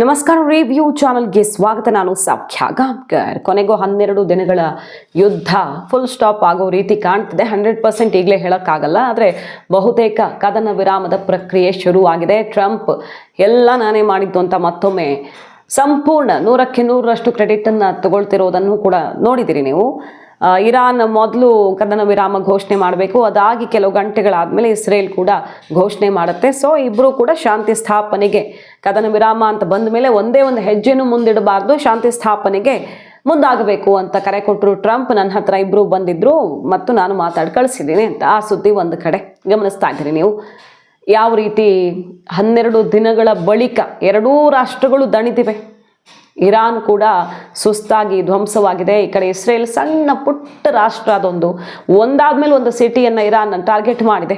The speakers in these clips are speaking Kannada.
ನಮಸ್ಕಾರ ರಿವ್ಯೂ ಚಾನಲ್ಗೆ ಸ್ವಾಗತ. ನಾನು ಸೌಖ್ಯ ಗಾಂವ್ಕರ್ ಕೊನೆಗೂ ಹನ್ನೆರಡು ದಿನಗಳ ಯುದ್ಧ ಫುಲ್ ಸ್ಟಾಪ್ ಆಗೋ ರೀತಿ ಕಾಣ್ತಿದೆ. ಹಂಡ್ರೆಡ್ ಪರ್ಸೆಂಟ್ ಈಗಲೇ ಹೇಳೋಕ್ಕಾಗಲ್ಲ. ಆದರೆ ಬಹುತೇಕ ಕದನ ವಿರಾಮದ ಪ್ರಕ್ರಿಯೆ ಶುರುವಾಗಿದೆ. ಟ್ರಂಪ್ ಎಲ್ಲ ನಾನೇ ಮಾಡಿದ್ದು ಅಂತ ಮತ್ತೊಮ್ಮೆ ಸಂಪೂರ್ಣ ನೂರಕ್ಕೆ ನೂರರಷ್ಟು ಕ್ರೆಡಿಟನ್ನು ತಗೊಳ್ತಿರೋದನ್ನು ಕೂಡ ನೋಡಿದ್ದೀರಿ ನೀವು. ಇರಾನ್ ಮೊದಲು ಕದನ ವಿರಾಮ ಘೋಷಣೆ ಮಾಡಬೇಕು. ಅದಾಗಿ ಕೆಲವು ಗಂಟೆಗಳಾದಮೇಲೆ ಇಸ್ರೇಲ್ ಕೂಡ ಘೋಷಣೆ ಮಾಡುತ್ತೆ. ಸೊ ಇಬ್ಬರು ಕೂಡ ಶಾಂತಿ ಸ್ಥಾಪನೆಗೆ ಕದನ ವಿರಾಮ ಅಂತ ಬಂದ ಮೇಲೆ ಒಂದೇ ಒಂದು ಹೆಜ್ಜೆನೂ ಮುಂದಿಡಬಾರ್ದು. ಶಾಂತಿ ಸ್ಥಾಪನೆಗೆ ಮುಂದಾಗಬೇಕು ಅಂತ ಕರೆ ಕೊಟ್ಟರು ಟ್ರಂಪ್. ನನ್ನ ಹತ್ರ ಇಬ್ಬರು ಬಂದಿದ್ರು ಮತ್ತು ನಾನು ಮಾತಾಡಿ ಕಳಿಸಿದ್ದೀನಿ ಅಂತ. ಆ ಸುದ್ದಿ ಒಂದು ಕಡೆ. ಗಮನಿಸ್ತಾ ಇದ್ದೀರಿ ನೀವು. ಯಾವ ರೀತಿ ಹನ್ನೆರಡು ದಿನಗಳ ಬಳಿಕ ಎರಡೂ ರಾಷ್ಟ್ರಗಳು ದಣಿದಿವೆ. ಇರಾನ್ ಕೂಡ ಸುಸ್ತಾಗಿ ಧ್ವಂಸವಾಗಿದೆ. ಈ ಕಡೆ ಇಸ್ರೇಲ್ ಸಣ್ಣ ಪುಟ್ಟ ರಾಷ್ಟ್ರ ಅದೊಂದು. ಒಂದಾದ್ಮೇಲೆ ಒಂದು ಸಿಟಿಯನ್ನು ಇರಾನ್ ಟಾರ್ಗೆಟ್ ಮಾಡಿದೆ.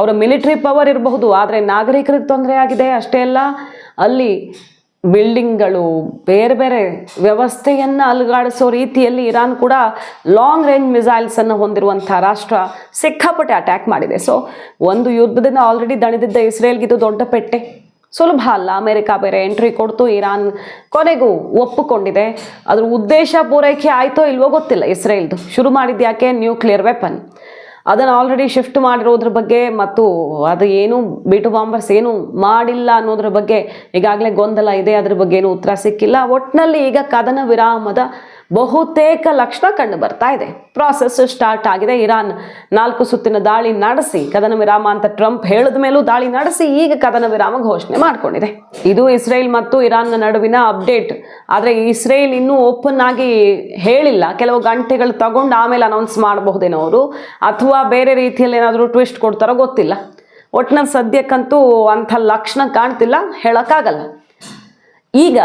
ಅವರ ಮಿಲಿಟರಿ ಪವರ್ ಇರಬಹುದು, ಆದರೆ ನಾಗರಿಕರಿಗೆ ತೊಂದರೆ ಆಗಿದೆ ಅಷ್ಟೇ ಅಲ್ಲ. ಅಲ್ಲಿ ಬಿಲ್ಡಿಂಗ್ಗಳು, ಬೇರೆ ಬೇರೆ ವ್ಯವಸ್ಥೆಯನ್ನು ಅಲುಗಾಡಿಸೋ ರೀತಿಯಲ್ಲಿ ಇರಾನ್ ಕೂಡ ಲಾಂಗ್ ರೇಂಜ್ ಮಿಸೈಲ್ಸನ್ನು ಹೊಂದಿರುವಂಥ ರಾಷ್ಟ್ರ ಸಿಕ್ಕಾಪಟ್ಟೆ ಅಟ್ಯಾಕ್ ಮಾಡಿದೆ. ಸೊ ಒಂದು ಯುದ್ಧದಿಂದ ಆಲ್ರೆಡಿ ದಣಿದಿದ್ದ ಇಸ್ರೇಲ್ಗೆ ಇದು ದೊಡ್ಡ ಪೆಟ್ಟೆ. ಸುಲಭ ಅಲ್ಲ. ಅಮೆರಿಕ ಬೇರೆ ಎಂಟ್ರಿ ಕೊಡ್ತು, ಇರಾನ್ ಕೊನೆಗೂ ಒಪ್ಪಿಕೊಂಡಿದೆ. ಅದ್ರ ಉದ್ದೇಶ ಪೂರೈಕೆ ಆಯ್ತೋ ಇಲ್ವೋ ಗೊತ್ತಿಲ್ಲ. ಇಸ್ರೇಲ್ದು. ಶುರು ಮಾಡಿದ್ದು ಯಾಕೆ ನ್ಯೂಕ್ಲಿಯರ್ ವೆಪನ್. ಅದನ್ನು ಆಲ್ರೆಡಿ ಶಿಫ್ಟ್ ಮಾಡಿರೋದ್ರ ಬಗ್ಗೆ ಮತ್ತು ಅದು ಏನು ಬಿಟು ಬಾಂಬರ್ಸ್ ಏನು ಮಾಡಿಲ್ಲ ಅನ್ನೋದ್ರ ಬಗ್ಗೆ ಈಗಾಗಲೇ ಗೊಂದಲ ಇದೆ. ಅದ್ರ ಬಗ್ಗೆ ಏನು ಉತ್ತರ ಸಿಕ್ಕಿಲ್ಲ. ಒಟ್ಟಿನಲ್ಲಿ ಈಗ ಕದನ ವಿರಾಮದ ಬಹುತೇಕ ಲಕ್ಷಣ ಕಂಡು ಬರ್ತಾ ಇದೆ. ಪ್ರಾಸೆಸ್ ಸ್ಟಾರ್ಟ್ ಆಗಿದೆ. ಇರಾನ್ ನಾಲ್ಕು ಸುತ್ತಿನ ದಾಳಿ ನಡೆಸಿ ಕದನ ವಿರಾಮ ಅಂತ ಟ್ರಂಪ್ ಹೇಳಿದ ಮೇಲೂ ದಾಳಿ ನಡೆಸಿ, ಈಗ ಕದನ ವಿರಾಮ ಘೋಷಣೆ ಮಾಡಿಕೊಂಡಿದೆ. ಇದು ಇಸ್ರೇಲ್ ಮತ್ತು ಇರಾನ್ನ ನಡುವಿನ ಅಪ್ಡೇಟ್. ಆದರೆ ಇಸ್ರೇಲ್ ಇನ್ನೂ ಓಪನ್ ಆಗಿ ಹೇಳಿಲ್ಲ. ಕೆಲವು ಗಂಟೆಗಳು ತಗೊಂಡು ಆಮೇಲೆ ಅನೌನ್ಸ್ ಮಾಡಬಹುದೇನೋ ಅವರು ಅಥವಾ ಬೇರೆ ರೀತಿಯಲ್ಲಿ ಏನಾದರೂ ಟ್ವಿಸ್ಟ್ ಕೊಡ್ತಾರೋ ಗೊತ್ತಿಲ್ಲ. ಒಟ್ಟಿನಲ್ಲಿ ಸದ್ಯಕ್ಕಂತೂ ಅಂಥ ಲಕ್ಷಣ ಕಾಣ್ತಿಲ್ಲ. ಹೇಳೋಕ್ಕಾಗಲ್ಲ. ಈಗ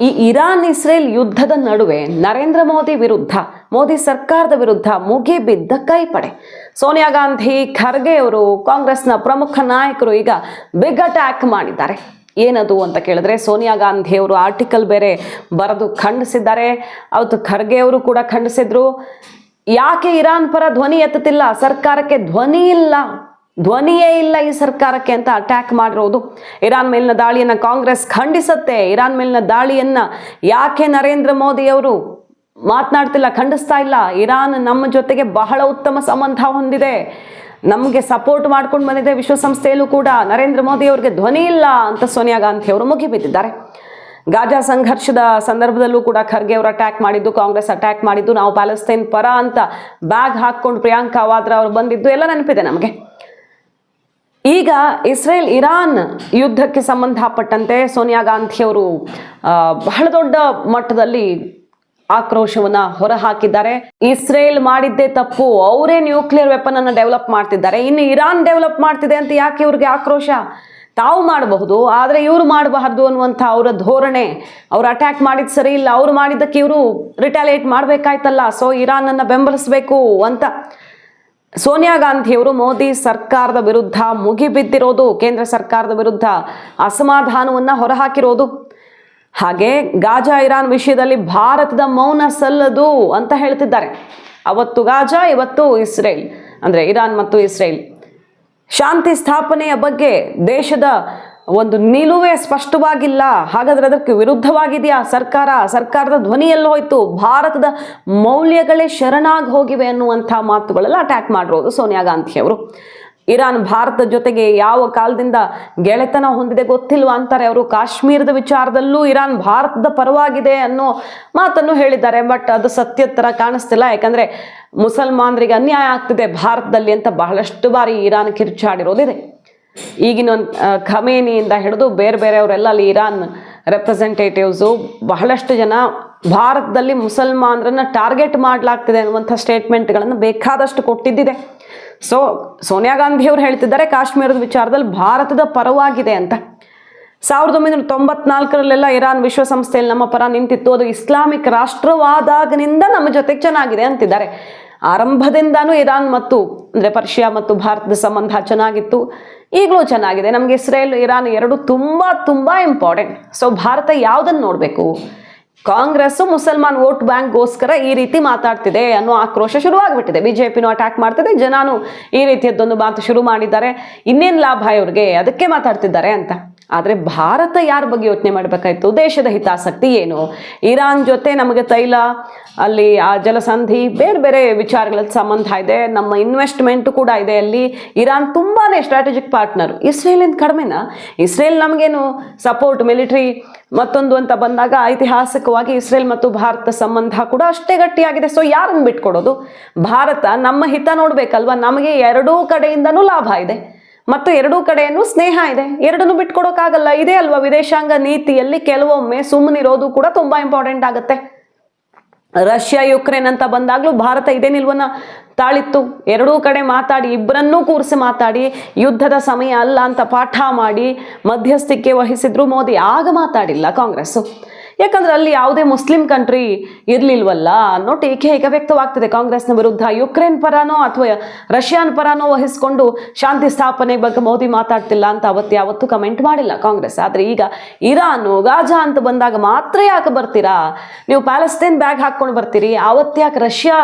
ಈ ಇರಾನ್ ಇಸ್ರೇಲ್ ಯುದ್ಧದ ನಡುವೆ ನರೇಂದ್ರ ಮೋದಿ ವಿರುದ್ಧ, ಮೋದಿ ಸರ್ಕಾರದ ವಿರುದ್ಧ ಮುಗಿಬಿದ್ದ ಕೈಪಡೆ. ಸೋನಿಯಾ ಗಾಂಧಿ, ಖರ್ಗೆ ಅವರು ಕಾಂಗ್ರೆಸ್ನ ಪ್ರಮುಖ ನಾಯಕರು ಈಗ ಬಿಗ್ ಅಟ್ಯಾಕ್ ಮಾಡಿದ್ದಾರೆ. ಏನದು ಅಂತ ಕೇಳಿದ್ರೆ ಸೋನಿಯಾ ಗಾಂಧಿ ಅವರು ಆರ್ಟಿಕಲ್ ಬೇರೆ ಬರೆದು ಖಂಡಿಸಿದ್ದಾರೆ. ಅವತ್ತು ಖರ್ಗೆ ಅವರು ಕೂಡ ಖಂಡಿಸಿದ್ರು. ಯಾಕೆ ಇರಾನ್ ಪರ ಧ್ವನಿ ಎತ್ತುತ್ತಿಲ್ಲ? ಸರ್ಕಾರಕ್ಕೆ ಧ್ವನಿ ಇಲ್ಲ. ಧ್ವನಿಯೇ ಇಲ್ಲ ಈ ಸರ್ಕಾರಕ್ಕೆ ಅಂತ ಅಟ್ಯಾಕ್ ಮಾಡಿರೋದು. ಇರಾನ್ ಮೇಲಿನ ದಾಳಿಯನ್ನು ಕಾಂಗ್ರೆಸ್ ಖಂಡಿಸುತ್ತೆ. ಇರಾನ್ ಮೇಲಿನ ದಾಳಿಯನ್ನ ಯಾಕೆ ನರೇಂದ್ರ ಮೋದಿ ಅವರು ಮಾತನಾಡ್ತಿಲ್ಲ, ಖಂಡಿಸ್ತಾ ಇಲ್ಲ? ಇರಾನ್ ನಮ್ಮ ಜೊತೆಗೆ ಬಹಳ ಉತ್ತಮ ಸಂಬಂಧ ಹೊಂದಿದೆ. ನಮಗೆ ಸಪೋರ್ಟ್ ಮಾಡ್ಕೊಂಡು ಬಂದಿದೆ ವಿಶ್ವಸಂಸ್ಥೆಯಲ್ಲೂ ಕೂಡ. ನರೇಂದ್ರ ಮೋದಿ ಅವರಿಗೆ ಧ್ವನಿ ಇಲ್ಲ ಅಂತ ಸೋನಿಯಾ ಗಾಂಧಿ ಅವರು ಮುಗಿಬಿದ್ದಿದ್ದಾರೆ ಗಾಜಾ ಸಂಘರ್ಷದ ಸಂದರ್ಭದಲ್ಲೂ ಕೂಡ ಖರ್ಗೆ ಅವರು ಅಟ್ಯಾಕ್ ಮಾಡಿದ್ದು, ಕಾಂಗ್ರೆಸ್ ಅಟ್ಯಾಕ್ ಮಾಡಿದ್ದು, ನಾವು ಪ್ಯಾಲೆಸ್ತೈನ್ ಪರ ಅಂತ ಬ್ಯಾಗ್ ಹಾಕ್ಕೊಂಡು ಪ್ರಿಯಾಂಕಾ ವಾದ್ರಾ ಅವರು ಬಂದಿದ್ದು ಎಲ್ಲ ನೆನಪಿದೆ ನಮಗೆ. ಈಗ ಇಸ್ರೇಲ್ ಇರಾನ್ ಯುದ್ಧಕ್ಕೆ ಸಂಬಂಧಪಟ್ಟಂತೆ ಸೋನಿಯಾ ಗಾಂಧಿಯವರು ಬಹಳ ದೊಡ್ಡ ಮಟ್ಟದಲ್ಲಿ ಆಕ್ರೋಶವನ್ನ ಹೊರಹಾಕಿದ್ದಾರೆ. ಇಸ್ರೇಲ್ ಮಾಡಿದ್ದೇ ತಪ್ಪು, ಅವರೇ ನ್ಯೂಕ್ಲಿಯರ್ ವೆಪನ್ ಅನ್ನು ಡೆವಲಪ್ ಮಾಡ್ತಿದ್ದಾರೆ. ಇನ್ನು ಇರಾನ್ ಡೆವಲಪ್ ಮಾಡ್ತಿದೆ ಅಂತ ಯಾಕೆ ಇವ್ರಿಗೆ ಆಕ್ರೋಶ? ತಾವು ಮಾಡಬಹುದು, ಆದರೆ ಇವರು ಮಾಡಬಾರ್ದು ಅನ್ನುವಂಥ ಅವರ ಧೋರಣೆ. ಅವ್ರು ಅಟ್ಯಾಕ್ ಮಾಡಿದ ಸರಿ ಇಲ್ಲ, ಅವ್ರು ಮಾಡಿದ್ದಕ್ಕೆ ಇವರು ರಿಟಾಲಿಯೇಟ್ ಮಾಡಬೇಕಾಯ್ತಲ್ಲ. ಸೊ ಇರಾನನ್ನು ಬೆಂಬಲಿಸಬೇಕು ಅಂತ ಸೋನಿಯಾ ಗಾಂಧಿಯವರು ಮೋದಿ ಸರ್ಕಾರದ ವಿರುದ್ಧ ಮುಗಿಬಿದ್ದಿರೋದು, ಕೇಂದ್ರ ಸರ್ಕಾರದ ವಿರುದ್ಧ ಅಸಮಾಧಾನವನ್ನು ಹೊರಹಾಕಿರೋದು. ಹಾಗೆ ಗಾಜಾ ಇರಾನ್ ವಿಷಯದಲ್ಲಿ ಭಾರತದ ಮೌನ ಸಲ್ಲದು ಅಂತ ಹೇಳ್ತಿದ್ದಾರೆ. ಅವತ್ತು ಗಾಜಾ, ಇವತ್ತು ಇಸ್ರೇಲ್. ಅಂದರೆ ಇರಾನ್ ಮತ್ತು ಇಸ್ರೇಲ್. ಶಾಂತಿ ಸ್ಥಾಪನೆಯ ಬಗ್ಗೆ ದೇಶದ ಒಂದು ನಿಲುವೇ ಸ್ಪಷ್ಟವಾಗಿಲ್ಲ. ಹಾಗಾದ್ರೆ ಅದಕ್ಕೆ ವಿರುದ್ಧವಾಗಿದೆಯಾ ಸರ್ಕಾರ? ಸರ್ಕಾರದ ಧ್ವನಿ ಹೋಯಿತು. ಹೋಯ್ತು ಭಾರತದ ಮೌಲ್ಯಗಳೇ ಶರಣಾಗಿ ಹೋಗಿವೆ ಅನ್ನುವಂಥ ಮಾತುಗಳೆಲ್ಲ ಅಟ್ಯಾಕ್ ಮಾಡಿರೋದು ಸೋನಿಯಾ ಗಾಂಧಿ ಅವರು ಇರಾನ್, ಭಾರತದ ಜೊತೆಗೆ ಯಾವ ಕಾಲದಿಂದ ಗೆಳೆತನ ಹೊಂದಿದೆ ಗೊತ್ತಿಲ್ವಾ ಅಂತಾರೆ ಅವರು. ಕಾಶ್ಮೀರದ ವಿಚಾರದಲ್ಲೂ ಇರಾನ್ ಭಾರತದ ಪರವಾಗಿದೆ ಅನ್ನೋ ಮಾತನ್ನು ಹೇಳಿದ್ದಾರೆ. ಬಟ್ ಅದು ಸತ್ಯ ಥರ ಕಾಣಿಸ್ತಿಲ್ಲ. ಯಾಕಂದ್ರೆ ಮುಸಲ್ಮಾನರಿಗೆ ಅನ್ಯಾಯ ಆಗ್ತಿದೆ ಭಾರತದಲ್ಲಿ ಅಂತ ಬಹಳಷ್ಟು ಬಾರಿ ಇರಾನ್ ಕಿರ್ಚಾಡಿರೋದಿದೆ. ಈಗಿನ ಖಮೇನಿಯಿಂದ ಹಿಡಿದು ಬೇರೆ ಬೇರೆಯವರೆಲ್ಲ ಅಲ್ಲಿ ಇರಾನ್ ರೆಪ್ರೆಸೆಂಟೇಟಿವ್ಸು ಬಹಳಷ್ಟು ಜನ ಭಾರತದಲ್ಲಿ ಮುಸಲ್ಮಾನರನ್ನ ಟಾರ್ಗೆಟ್ ಮಾಡಲಾಗ್ತಿದೆ ಅನ್ನುವಂಥ ಸ್ಟೇಟ್ಮೆಂಟ್ಗಳನ್ನು ಬೇಕಾದಷ್ಟು ಕೊಟ್ಟಿದ್ದಿದೆ. ಸೊ ಸೋನಿಯಾ ಗಾಂಧಿ ಅವರು ಹೇಳ್ತಿದ್ದಾರೆ, ಕಾಶ್ಮೀರದ ವಿಚಾರದಲ್ಲಿ ಭಾರತದ ಪರವಾಗಿದೆ ಅಂತ. ಸಾವಿರದ ಒಂಬೈನೂರ ತೊಂಬತ್ನಾಲ್ಕರಲ್ಲೆಲ್ಲ ಇರಾನ್ ವಿಶ್ವಸಂಸ್ಥೆಯಲ್ಲಿ ನಮ್ಮ ಪರ ನಿಂತಿತ್ತು, ಅದು ಇಸ್ಲಾಮಿಕ್ ರಾಷ್ಟ್ರವಾದಾಗನಿಂದ ನಮ್ಮ ಜೊತೆಗೆ ಚೆನ್ನಾಗಿದೆ ಅಂತಿದ್ದಾರೆ. ಆರಂಭದಿಂದಾನೂ ಇರಾನ್ ಮತ್ತು, ಅಂದರೆ ಪರ್ಷಿಯಾ ಮತ್ತು ಭಾರತದ ಸಂಬಂಧ ಚೆನ್ನಾಗಿತ್ತು. ಈಗಲೂ ಚೆನ್ನಾಗಿದೆ. ನಮಗೆ ಇಸ್ರೇಲ್, ಇರಾನ್ ಎರಡು ತುಂಬ ತುಂಬ ಇಂಪಾರ್ಟೆಂಟ್ ಸೊ ಭಾರತ ಯಾವುದನ್ನು ನೋಡಬೇಕು? ಕಾಂಗ್ರೆಸ್ಸು ಮುಸಲ್ಮಾನ್ ವೋಟ್ ಬ್ಯಾಂಕ್ಗೋಸ್ಕರ ಈ ರೀತಿ ಮಾತಾಡ್ತಿದೆ ಅನ್ನೋ ಆಕ್ರೋಶ ಶುರುವಾಗ್ಬಿಟ್ಟಿದೆ. ಬಿಜೆಪಿನೂ ಅಟ್ಯಾಕ್ ಮಾಡ್ತಿದೆ. ಜನಾನು ಈ ರೀತಿಯದ್ದೊಂದು ಮಾತು ಶುರು ಮಾಡಿದ್ದಾರೆ. ಇನ್ನೇನು ಲಾಭ ಇವ್ರಿಗೆ? ಅದಕ್ಕೆ ಮಾತಾಡ್ತಿದ್ದಾರೆ ಅಂತ. ಆದರೆ ಭಾರತ ಯಾರ ಬಗ್ಗೆ ಯೋಚನೆ ಮಾಡಬೇಕಾಯಿತು? ದೇಶದ ಹಿತಾಸಕ್ತಿ ಏನು? ಇರಾನ್ ಜೊತೆ ನಮಗೆ ತೈಲ, ಅಲ್ಲಿ ಆ ಜಲಸಂಧಿ, ಬೇರೆ ಬೇರೆ ವಿಚಾರಗಳಲ್ಲಿ ಸಂಬಂಧ ಇದೆ. ನಮ್ಮ ಇನ್ವೆಸ್ಟ್ಮೆಂಟ್ ಕೂಡ ಇದೆ ಅಲ್ಲಿ. ಇರಾನ್ ತುಂಬಾ ಸ್ಟ್ರಾಟಜಿಕ್ ಪಾರ್ಟ್ನರ್ ಇಸ್ರೇಲಿಂದ ಕಡಿಮೆನ? ಇಸ್ರೇಲ್ ನಮಗೇನು ಸಪೋರ್ಟ್ ಮಿಲಿಟರಿ ಮತ್ತೊಂದು ಅಂತ ಬಂದಾಗ ಐತಿಹಾಸಿಕವಾಗಿ ಇಸ್ರೇಲ್ ಮತ್ತು ಭಾರತ ಸಂಬಂಧ ಕೂಡ ಅಷ್ಟೇ ಗಟ್ಟಿಯಾಗಿದೆ. ಸೊ ಯಾರನ್ನು ಬಿಟ್ಕೊಡೋದು? ಭಾರತ ನಮ್ಮ ಹಿತ ನೋಡ್ಬೇಕಲ್ವಾ? ನಮಗೆ ಎರಡೂ ಕಡೆಯಿಂದನೂ ಲಾಭ ಇದೆ. ಮತ್ತು ಎರಡೂ ಕಡೆಯನ್ನು ಸ್ನೇಹ ಇದೆ. ಎರಡನ್ನು ಬಿಟ್ಕೊಡೋಕ್ಕಾಗಲ್ಲ ಇದೇ ಅಲ್ವಾ ವಿದೇಶಾಂಗ ನೀತಿಯಲ್ಲಿ ಕೆಲವೊಮ್ಮೆ ಸುಮ್ಮನಿರೋದು ಕೂಡ ತುಂಬಾ ಇಂಪಾರ್ಟೆಂಟ್ ಆಗುತ್ತೆ. ರಷ್ಯಾ, ಯುಕ್ರೇನ್ ಅಂತ ಬಂದಾಗಲೂ ಭಾರತ ಇದೇ ನಿಲ್ವನ್ನ ತಾಳಿತ್ತು. ಎರಡೂ ಕಡೆ ಮಾತಾಡಿ ಇಬ್ಬರನ್ನೂ ಕೂರಿಸಿ ಮಾತಾಡಿ, ಯುದ್ಧದ ಸಮಯ ಅಲ್ಲ ಅಂತ ಪಾಠ ಮಾಡಿ ಮಧ್ಯಸ್ಥಿಕೆ ವಹಿಸಿದ್ರು ಮೋದಿ. ಆಗ ಮಾತಾಡಿಲ್ಲ ಕಾಂಗ್ರೆಸ್ಸು. ಯಾಕಂದ್ರೆ ಅಲ್ಲಿ ಯಾವುದೇ ಮುಸ್ಲಿಂ ಕಂಟ್ರಿ ಇರಲಿಲ್ವಲ್ಲ? ಅನ್ನೋ ಟೀಕೆ ಈಗ ವ್ಯಕ್ತವಾಗ್ತಿದೆ ಕಾಂಗ್ರೆಸ್ನ ವಿರುದ್ಧ? ಯುಕ್ರೇನ್ ಪರನೋ ಅಥವಾ ರಷ್ಯಾನ್ ಪರನೋ ವಹಿಸಿಕೊಂಡು ಶಾಂತಿ ಸ್ಥಾಪನೆ ಬಗ್ಗೆ ಮೋದಿ ಮಾತಾಡ್ತಿಲ್ಲ ಅಂತ ಅವತ್ತು ಯಾವತ್ತೂ ಕಮೆಂಟ್ ಮಾಡಿಲ್ಲ ಕಾಂಗ್ರೆಸ್. ಆದ್ರೆ ಈಗ ಇರಾನು, ಗಾಜಾ ಅಂತ ಬಂದಾಗ ಮಾತ್ರ ಯಾಕೆ ಬರ್ತೀರಾ? ನೀವು ಪ್ಯಾಲೆಸ್ತೇನ್ ಬ್ಯಾಗ್ ಹಾಕೊಂಡು ಬರ್ತೀರಿ. ಅವತ್ತು ಯಾಕೆ ರಷ್ಯಾ,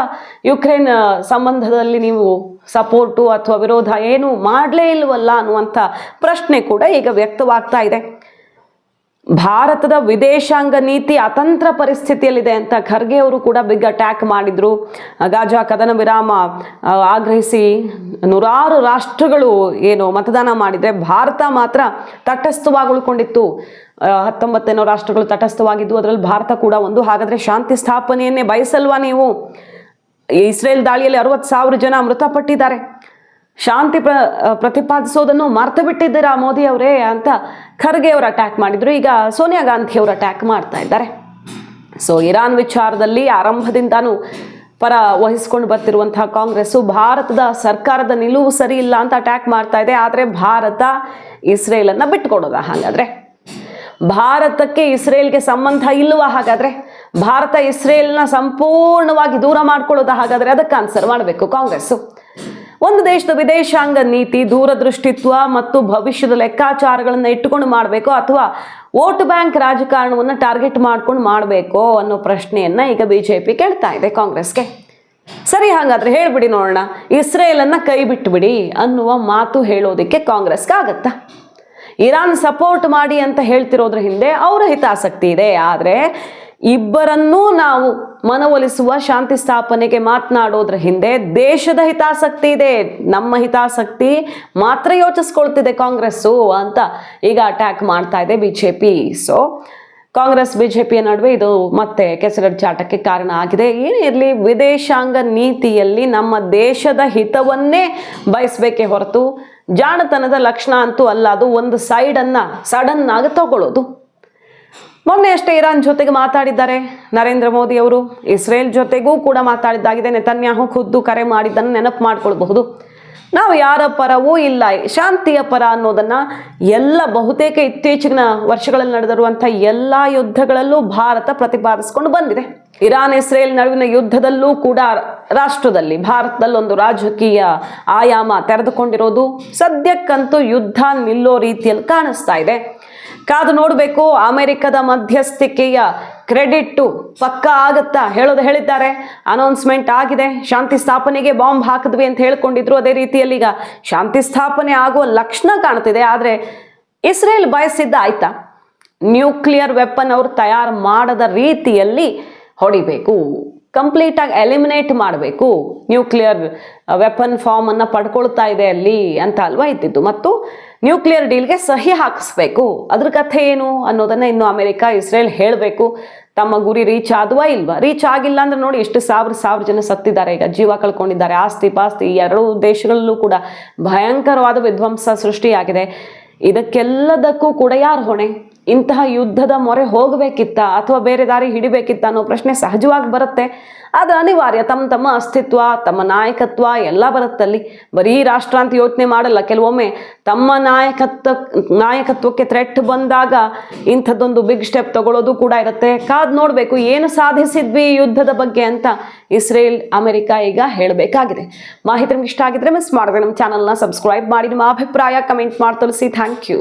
ಯುಕ್ರೇನ್ ಸಂಬಂಧದಲ್ಲಿ ನೀವು ಸಪೋರ್ಟು ಅಥವಾ ವಿರೋಧ ಏನು ಮಾಡಲೇ ಇಲ್ವಲ್ಲ ಅನ್ನುವಂಥ ಪ್ರಶ್ನೆ ಕೂಡ ಈಗ ವ್ಯಕ್ತವಾಗ್ತಾ ಇದೆ. ಭಾರತದ ವಿದೇಶಾಂಗ ನೀತಿ ಅತಂತ್ರ ಪರಿಸ್ಥಿತಿಯಲ್ಲಿದೆ ಅಂತ ಖರ್ಗೆ ಅವರು ಕೂಡ ಬಿಗ್ ಅಟ್ಯಾಕ್ ಮಾಡಿದ್ರು. ಗಾಜಾ ಕದನ ವಿರಾಮ ಆಗ್ರಹಿಸಿ ನೂರಾರು ರಾಷ್ಟ್ರಗಳು ಏನು ಮತದಾನ ಮಾಡಿದ್ರೆ ಭಾರತ ಮಾತ್ರ ತಟಸ್ಥವಾಗಿ ಉಳ್ಕೊಂಡಿತ್ತು ಹತ್ತೊಂಬತ್ತೇನೋ ರಾಷ್ಟ್ರಗಳು ತಟಸ್ಥವಾಗಿದ್ದು, ಅದರಲ್ಲಿ ಭಾರತ ಕೂಡ ಒಂದು. ಹಾಗಾದ್ರೆ ಶಾಂತಿ ಸ್ಥಾಪನೆಯನ್ನೇ ಬಯಸಲ್ವಾ ನೀವು? ಇಸ್ರೇಲ್ ದಾಳಿಯಲ್ಲಿ ಅರವತ್ತು ಸಾವಿರ ಜನ ಮೃತಪಟ್ಟಿದ್ದಾರೆ. ಶಾಂತಿ ಪ್ರ ಪ್ರತಿಪಾದಿಸೋದನ್ನು ಮರ್ತು ಬಿಟ್ಟಿದ್ದೀರಾ ಮೋದಿ ಅವರೇ ಅಂತ ಖರ್ಗೆ ಅವರು ಅಟ್ಯಾಕ್ ಮಾಡಿದ್ರು. ಈಗ ಸೋನಿಯಾ ಗಾಂಧಿ ಅವರು ಅಟ್ಯಾಕ್ ಮಾಡ್ತಾ ಇದ್ದಾರೆ. ಸೊ ಇರಾನ್ ವಿಚಾರದಲ್ಲಿ ಆರಂಭದಿಂದಾನು ಪರ ವಹಿಸ್ಕೊಂಡು ಬರ್ತಿರುವಂತಹ ಕಾಂಗ್ರೆಸ್ಸು ಭಾರತದ ಸರ್ಕಾರದ ನಿಲುವು ಸರಿ ಇಲ್ಲ ಅಂತ ಅಟ್ಯಾಕ್ ಮಾಡ್ತಾ ಇದೆ. ಆದರೆ ಭಾರತ ಇಸ್ರೇಲನ್ನ ಬಿಟ್ಕೊಡೋದ ಹಾಗಾದ್ರೆ? ಭಾರತಕ್ಕೆ ಇಸ್ರೇಲ್ಗೆ ಸಂಬಂಧ ಇಲ್ಲವ ಹಾಗಾದ್ರೆ? ಭಾರತ ಇಸ್ರೇಲ್ನ ಸಂಪೂರ್ಣವಾಗಿ ದೂರ ಮಾಡ್ಕೊಳ್ಳೋದ ಹಾಗಾದ್ರೆ? ಅದಕ್ಕೆ ಆನ್ಸರ್ ಮಾಡಬೇಕು ಕಾಂಗ್ರೆಸ್ಸು. ಒಂದು ದೇಶದ ವಿದೇಶಾಂಗ ನೀತಿ, ದೂರದೃಷ್ಟಿತ್ವ ಮತ್ತು ಭವಿಷ್ಯದ ಲೆಕ್ಕಾಚಾರಗಳನ್ನು ಇಟ್ಟುಕೊಂಡು ಮಾಡಬೇಕು ಅಥವಾ ವೋಟ್ ಬ್ಯಾಂಕ್ ರಾಜಕಾರಣವನ್ನು ಟಾರ್ಗೆಟ್ ಮಾಡ್ಕೊಂಡು ಮಾಡಬೇಕು ಅನ್ನೋ ಪ್ರಶ್ನೆಯನ್ನ ಈಗ ಬಿಜೆಪಿ ಕೇಳ್ತಾ ಇದೆ ಕಾಂಗ್ರೆಸ್ಗೆ. ಸರಿ, ಹಾಗಾದ್ರೆ ಹೇಳ್ಬಿಡಿ ನೋಡೋಣ. ಇಸ್ರೇಲನ್ನ ಕೈ ಬಿಟ್ಬಿಡಿ ಅನ್ನುವ ಮಾತು ಹೇಳೋದಕ್ಕೆ ಕಾಂಗ್ರೆಸ್ಗೆ ಆಗತ್ತಾ? ಇರಾನ್ ಸಪೋರ್ಟ್ ಮಾಡಿ ಅಂತ ಹೇಳ್ತಿರೋದ್ರ ಹಿಂದೆ ಅವರ ಹಿತಾಸಕ್ತಿ ಇದೆ. ಆದರೆ ಇಬ್ಬರನ್ನೂ ನಾವು ಮನವೊಲಿಸುವ ಶಾಂತಿ ಸ್ಥಾಪನೆಗೆ ಮಾತನಾಡೋದ್ರ ಹಿಂದೆ ದೇಶದ ಹಿತಾಸಕ್ತಿ ಇದೆ, ನಮ್ಮ ಹಿತಾಸಕ್ತಿ ಮಾತ್ರ ಯೋಚಿಸ್ಕೊಳ್ತಿದೆ ಕಾಂಗ್ರೆಸ್ಸು ಅಂತ ಈಗ ಅಟ್ಯಾಕ್ ಮಾಡ್ತಾ ಇದೆ ಬಿಜೆಪಿ ಸೊ ಕಾಂಗ್ರೆಸ್ ಬಿಜೆಪಿಯ ನಡುವೆ ಇದು ಮತ್ತೆ ಕೆಸರಚಾಟಕ್ಕೆ ಕಾರಣ ಆಗಿದೆ. ಏನೇ ಇರಲಿ, ವಿದೇಶಾಂಗ ನೀತಿಯಲ್ಲಿ ನಮ್ಮ ದೇಶದ ಹಿತವನ್ನೇ ಬಯಸಬೇಕೇ ಹೊರತು ಜಾಣತನದ ಲಕ್ಷಣ ಅಂತೂ ಅಲ್ಲ, ಅದು ಒಂದು ಸೈಡನ್ನು ಸಡನ್ನಾಗಿ ತಗೊಳ್ಳೋದು ಮೊನ್ನೆ ಅಷ್ಟೇ ಇರಾನ್ ಜೊತೆಗೆ ಮಾತಾಡಿದ್ದಾರೆ. ನರೇಂದ್ರ ಮೋದಿ ಅವರು ಇಸ್ರೇಲ್ ಜೊತೆಗೂ ಕೂಡ ಮಾತಾಡಿದ್ದಾಗಿದೆ. ನೆತನ್ಯಾಹು ಖುದ್ದು ಕರೆ ಮಾಡಿದ್ದನ್ನು ನೆನಪು ಮಾಡ್ಕೊಳ್ಬಹುದು. ನಾವು ಯಾರ ಪರವೂ ಇಲ್ಲ. ಶಾಂತಿಯ ಪರ ಅನ್ನೋದನ್ನ ಎಲ್ಲ ಬಹುತೇಕ ಇತ್ತೀಚಿನ ವರ್ಷಗಳಲ್ಲಿ ನಡೆದಿರುವಂಥ ಎಲ್ಲ ಯುದ್ಧಗಳಲ್ಲೂ ಭಾರತ ಪ್ರತಿಪಾದಿಸಿಕೊಂಡು ಬಂದಿದೆ. ಇರಾನ್, ಇಸ್ರೇಲ್ ನಡುವಿನ ಯುದ್ಧದಲ್ಲೂ ಕೂಡ ರಾಷ್ಟ್ರದಲ್ಲಿ ಭಾರತದಲ್ಲಿ ಒಂದು ರಾಜಕೀಯ ಆಯಾಮ ತೆರೆದುಕೊಂಡಿರೋದು ಸದ್ಯಕ್ಕಂತೂ ಯುದ್ಧ ನಿಲ್ಲೋ ರೀತಿಯಲ್ಲಿ ಕಾಣಿಸ್ತಾ ಇದೆ. ಕಾದು ನೋಡಬೇಕು, ಅಮೆರಿಕದ ಮಧ್ಯಸ್ಥಿಕೆಯ ಕ್ರೆಡಿಟ್ಟು ಪಕ್ಕ ಆಗುತ್ತಾ ಹೇಳೋದು ಹೇಳಿದ್ದಾರೆ. ಅನೌನ್ಸ್ಮೆಂಟ್ ಆಗಿದೆ. ಶಾಂತಿ ಸ್ಥಾಪನೆಗೆ ಬಾಂಬ್ ಹಾಕಿದ್ವಿ ಅಂತ ಹೇಳ್ಕೊಂಡಿದ್ರು. ಅದೇ ರೀತಿಯಲ್ಲಿ ಈಗ ಶಾಂತಿ ಸ್ಥಾಪನೆ ಆಗುವ ಲಕ್ಷಣ ಕಾಣ್ತಿದೆ. ಆದರೆ ಇಸ್ರೇಲ್ ಬಯಸಿದ್ದ ಆಯ್ತಾ? ನ್ಯೂಕ್ಲಿಯರ್ ವೆಪನ್ ಅವರು ತಯಾರು ಮಾಡದ ರೀತಿಯಲ್ಲಿ ಹೊಡಿಬೇಕು ಕಂಪ್ಲೀಟಾಗಿ ಎಲಿಮಿನೇಟ್ ಮಾಡಬೇಕು. ನ್ಯೂಕ್ಲಿಯರ್ ವೆಪನ್ ಫಾರ್ಮ್ ಅನ್ನ ಪಡ್ಕೊಳ್ತಾ ಇದೆ ಅಲ್ಲಿ ಅಂತ ಅಲ್ವಾ ಇದ್ದಿದ್ದು. ಮತ್ತು ನ್ಯೂಕ್ಲಿಯರ್ ಡೀಲ್ಗೆ ಸಹಿ ಹಾಕಿಸ್ಬೇಕು. ಅದ್ರ ಕಥೆ ಏನು ಅನ್ನೋದನ್ನ ಇನ್ನು ಅಮೆರಿಕ, ಇಸ್ರೇಲ್ ಹೇಳಬೇಕು. ತಮ್ಮ ಗುರಿ ರೀಚ್ ಆದ್ವಾ ಇಲ್ವಾ? ರೀಚ್ ಆಗಿಲ್ಲ ಅಂದ್ರೆ ನೋಡಿ ಎಷ್ಟು ಸಾವಿರ ಸಾವಿರ ಜನ ಸತ್ತಿದ್ದಾರೆ. ಈಗ ಜೀವ ಕಳ್ಕೊಂಡಿದ್ದಾರೆ. ಆಸ್ತಿ ಪಾಸ್ತಿ ಎರಡೂ ದೇಶಗಳಲ್ಲೂ ಕೂಡ ಭಯಂಕರವಾದ ವಿಧ್ವಂಸ ಸೃಷ್ಟಿಯಾಗಿದೆ. ಇದಕ್ಕೆಲ್ಲದಕ್ಕೂ ಕೂಡ ಯಾರು ಹೊಣೆ? ಇಂತಹ ಯುದ್ಧದ ಮೊರೆ ಹೋಗಬೇಕಿತ್ತ ಅಥವಾ ಬೇರೆ ದಾರಿ ಹಿಡಿಬೇಕಿತ್ತ ಅನ್ನೋ ಪ್ರಶ್ನೆ ಸಹಜವಾಗಿ ಬರುತ್ತೆ. ಅದು ಅನಿವಾರ್ಯ. ತಮ್ಮ ತಮ್ಮ ಅಸ್ತಿತ್ವ, ತಮ್ಮ ನಾಯಕತ್ವ ಎಲ್ಲ ಬರುತ್ತಲ್ಲಿ. ಬರೀ ರಾಷ್ಟ್ರ ಅಂತ ಯೋಚನೆ ಮಾಡಲ್ಲ. ಕೆಲವೊಮ್ಮೆ ತಮ್ಮ ನಾಯಕತ್ವ, ನಾಯಕತ್ವಕ್ಕೆ ಥ್ರೆಟ್ ಬಂದಾಗ ಇಂಥದ್ದೊಂದು ಬಿಗ್ ಸ್ಟೆಪ್ ತಗೊಳ್ಳೋದು ಕೂಡ ಇರುತ್ತೆ. ಕಾದ್ ನೋಡಬೇಕು, ಏನು ಸಾಧಿಸಿದ್ವಿ ಯುದ್ಧದ ಬಗ್ಗೆ ಅಂತ ಇಸ್ರೇಲ್, ಅಮೆರಿಕ ಈಗ ಹೇಳಬೇಕಾಗಿದೆ. ಮಾಹಿತಿ ನಿಮ್ಗೆ ಇಷ್ಟ ಆಗಿದ್ರೆ ಮಿಸ್ ಮಾಡಿದ್ರೆ ನಮ್ಮ ಚಾನಲ್ನ ಸಬ್ಸ್ಕ್ರೈಬ್ ಮಾಡಿ. ನಿಮ್ಮ ಅಭಿಪ್ರಾಯ ಕಮೆಂಟ್ ಮಾಡಿ. ತಿಳಿಸಿ ಥ್ಯಾಂಕ್ ಯು